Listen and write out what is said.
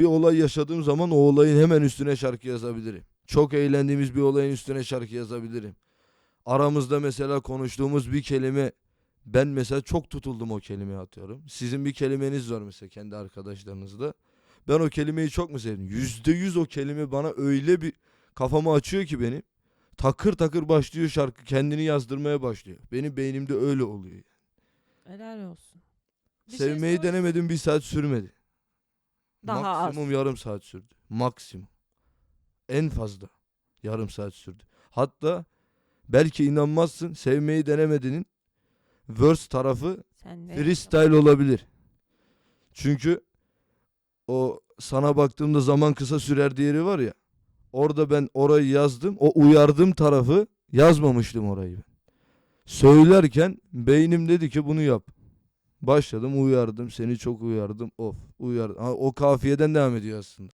Bir olay yaşadığım zaman o olayın hemen üstüne şarkı yazabilirim. Çok eğlendiğimiz bir olayın üstüne şarkı yazabilirim. Aramızda mesela konuştuğumuz bir kelime ben mesela çok tutuldum o kelimeye atıyorum. Sizin bir kelimeniz var mesela kendi arkadaşlarınızda. Ben o kelimeyi çok mu sevdim? Yüzde yüz o kelime bana öyle bir kafamı açıyor ki benim. Takır takır başlıyor şarkı kendini yazdırmaya başlıyor. Benim beynimde öyle oluyor. Helal olsun. Bir şey Sevmeyi sor- denemedim bir saat sürmedi. Daha az. Maksimum yarım saat sürdü. Maksimum. En fazla yarım saat sürdü. Hatta belki inanmazsın sevmeyi denemedinin verse tarafı Sen de freestyle olabilir. Çünkü o sana baktığımda zaman kısa sürer diğeri var ya. Orada ben orayı yazdım. O uyardım tarafı yazmamıştım orayı ben. Söylerken beynim dedi ki bunu yap. Başladım uyardım seni çok uyardım of uyardım. Ha, o kafiyeden devam ediyor aslında.